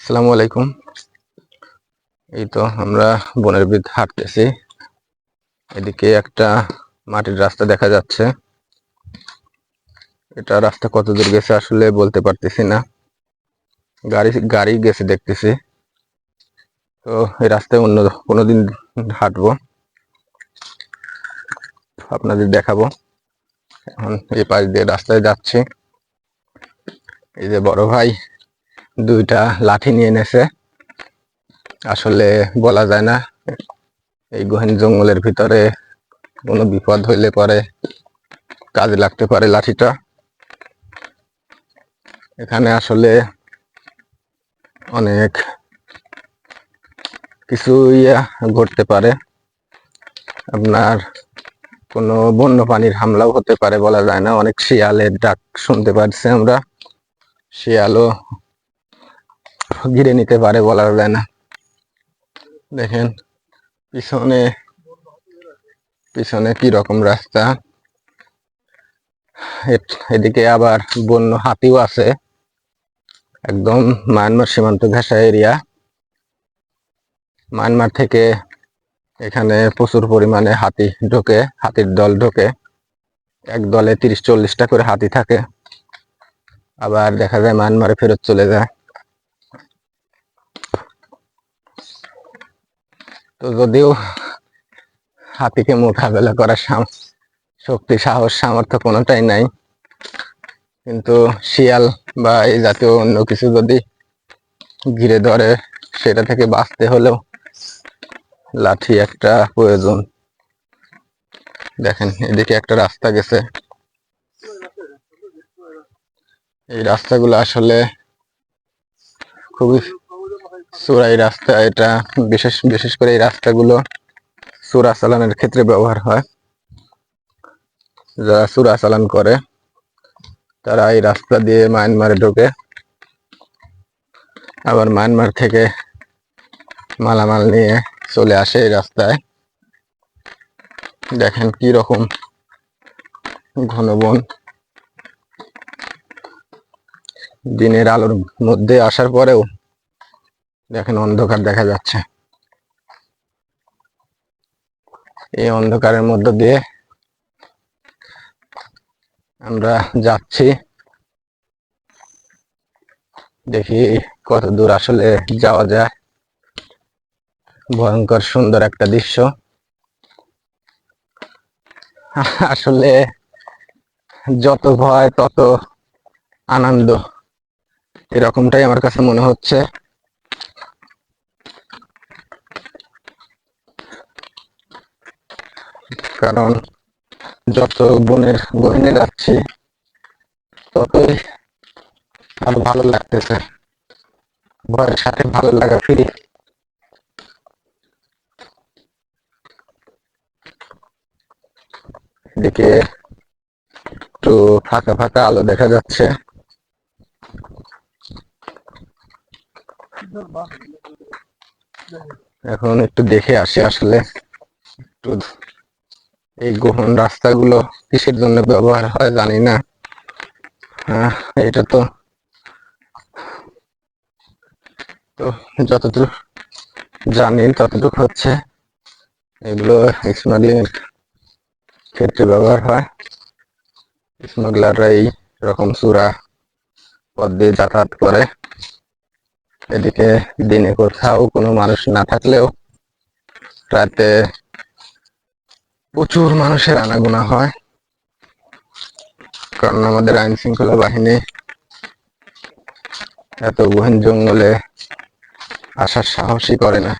আসসালামু আলাইকুম। এই তো আমরা বনের ভিতর হাঁটতেছি। এদিকে একটা মাটির রাস্তা দেখা যাচ্ছে। এটা রাস্তা কত দূর গেছে আসলে বলতে পারতেছি না। গাড়ি গাড়ি গেছে দেখতেছি। তো এই রাস্তায় অন্য কোনোদিন হাঁটবো। আপনাদের দেখাবো। এখন এই পাশ দিয়ে রাস্তায় যাচ্ছি। এই যে বড় ভাই দুইটা লাঠি নিয়ে এনেছে। আসলে বলা যায় না, এই গহীন জঙ্গলের ভিতরে কোনো বিপদ হইলে পরে কাজে লাগতে পারে লাঠিটা। এখানে আসলে অনেক কিছু ইয়া ঘটতে পারে। আপনার কোনো বন্য পানির হামলাও হতে পারে বলা যায় না। অনেক শিয়ালের ডাক শুনতে পারছি আমরা। শিয়ালও ঘিরে নিতে পারে বলা যায় না দেখেন, পিছনে পিছনে কি রকম রাস্তা। এদিকে আবার বন্য হাতিও আছে। একদম মায়ানমার সীমান্ত ঘেঁষা এরিয়া। মায়ানমার থেকে এখানে প্রচুর পরিমাণে হাতি ঢোকে, হাতির দল ঢোকে। এক দলে তিরিশ চল্লিশটা করে হাতি থাকে। আবার দেখা যায় মায়ানমারে ফেরত চলে যায়। তো যদিও হাতিকে মোকাবেলা করার শক্তি, সাহস, সামর্থ্য কোনোটাই নাই। কিন্তু শিয়াল বা এই জাতীয় অন্য কিছু যদি ঘিরে ধরে, সেটা থেকে বাঁচতে হলেও লাঠি একটা প্রয়োজন। দেখেন, এদিকে একটা রাস্তা গেছে। এই রাস্তাগুলো আসলে খুবই চোরাই রাস্তা, এটা বিশেষ বিশেষ করে এই রাস্তাগুলো চোরা চালানের ক্ষেত্রে ব্যবহার হয়। যারা চোরা চালান করে, তারা এই রাস্তা দিয়ে মায়ানমারে ঢোকে। আবার মায়ানমার থেকে মালামাল নিয়ে চলে আসে এই রাস্তায়। দেখেন কি রকম ঘন বন। দিনের আলোর মধ্যে আসার পরেও দেখেন অন্ধকার দেখা যাচ্ছে। এই অন্ধকারের মধ্য দিয়ে আমরা যাচ্ছি। দেখি কত দূর আসলে যাওয়া যায়। ভয়ঙ্কর, সুন্দর একটা দৃশ্য। আসলে যত ভয়, তত আনন্দ। এরকমটাই আমার কাছে মনে হচ্ছে। কারণ যত বনের গহীনে যাচ্ছি ততই আরও ভালো লাগতেছে। ভয়ের সাথে ভালো লাগা ফিরি। এদিকে একটু ফাঁকা ফাঁকা আলো দেখা যাচ্ছে। এখন একটু দেখে আসি আসলে। একটু এই গহন রাস্তাগুলো কিসের জন্য ব্যবহার হয় জানি না। এটা তো তো যতটুকু জানি ততটুকু হচ্ছে এগুলো স্মাগলিং এর ক্ষেত্রে ব্যবহার হয়। স্মাগলাররা এই রকম চূড়া পথ দিয়ে যাতায়াত করে। এদিকে দিনে কোথাও কোনো মানুষ না থাকলেও রাতে প্রচুর মানুষের আনাগোনা হয়। কারণ আমাদের আইন শৃঙ্খলা বাহিনী এত গহীন জঙ্গলে আসার সাহসই করে না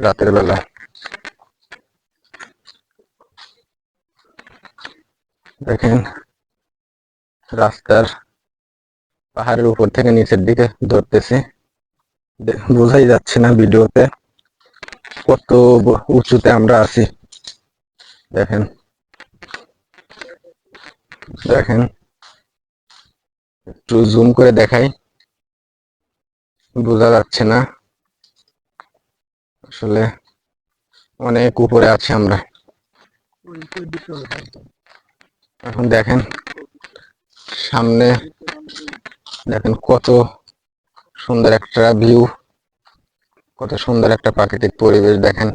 রাতের বেলা। দেখেন, রাস্তার পাহাড়ের উপর থেকে নিচের দিকে ধরতেছি। বোঝাই যাচ্ছে না ভিডিওতে কত উঁচুতে আমরা আছি। দেখেন। দেখেন। একটু জুম করে দেখাই। বোঝা যাচ্ছে না। আসলে অনেক উপরে আছি আমরা। এখন দেখেন, সামনে দেখেন কত সুন্দর একটা ভিউ কত সুন্দর একটা প্রাকৃতিক পরিবেশ দেখেন।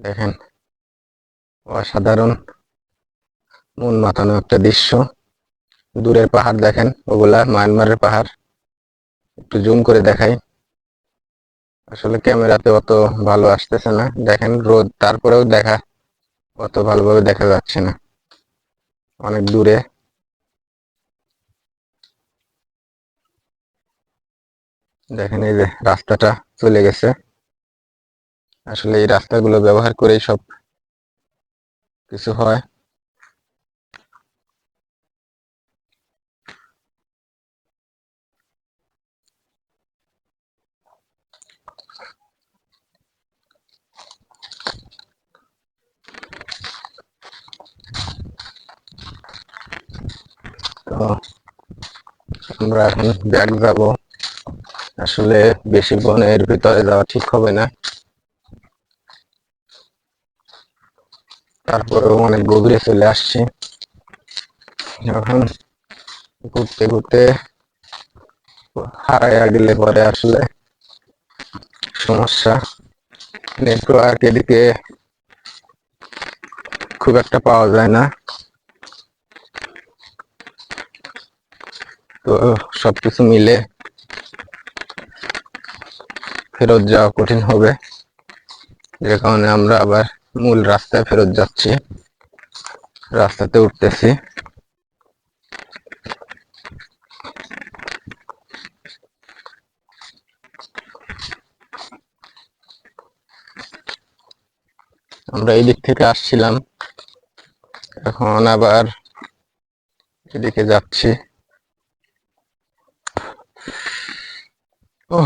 দেখেন, অসাধারণ মন মাতানো একটা দৃশ্য। দূরের পাহাড় দেখেন, ওগুলা মায়ানমারের পাহাড়। একটু জুম করে দেখাই। আসলে ক্যামেরাতে অত ভালো আসতেছে না। দেখেন, রোদ, তারপরেও দেখা, অত ভালোভাবে দেখা যাচ্ছে না। অনেক দূরে। দেখেন এই যে রাস্তাটা চলে গেছে। আসলে এই রাস্তাগুলো ব্যবহার করেই সব কিছু হয়। তো আমরা এখন ব্যাগ যাব। আসলে বেশি বনের ভিতরে যাওয়া ঠিক হবে না। তারপরেও অনেক গভীরে চলে আসছি। এখন ঘুরতে ঘুরতে হারাইয়া গেলে পরে আসলে সমস্যা। নেটওয়ার্ক এদিকে খুব একটা পাওয়া যায় না। তো সবকিছু মিলে ফেরত যাওয়া কঠিন হবে। যে কারণে আমরা আবার মূল রাস্তায় ফেরত যাচ্ছি। রাস্তাতে উঠতেছি। আমরা এই দিক থেকে আসছিলাম। এখন আবার এদিকে যাচ্ছি। ও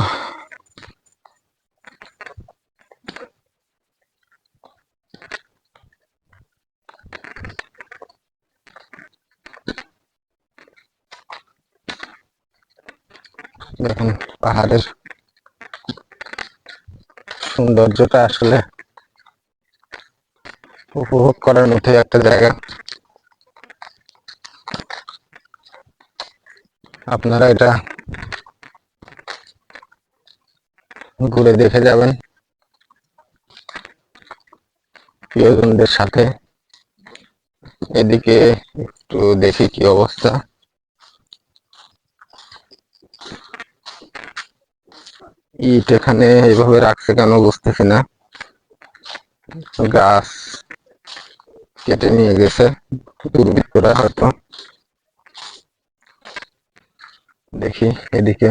দেখেন, পাহাড়ের সৌন্দর্যটা আসলে উপভোগ করার মতোই একটা জায়গা। আপনারা এটা ঘুরে দেখে যাবেন। প্রিয়জনদের সাথে। এদিকে একটু দেখি কি অবস্থা। ইট এখানে এইভাবে রাখছে কেন বুঝতেছি না। গাছ কেটে নিয়ে গেছে দুর্বৃত্তরা হয়তো। দেখি এদিকে।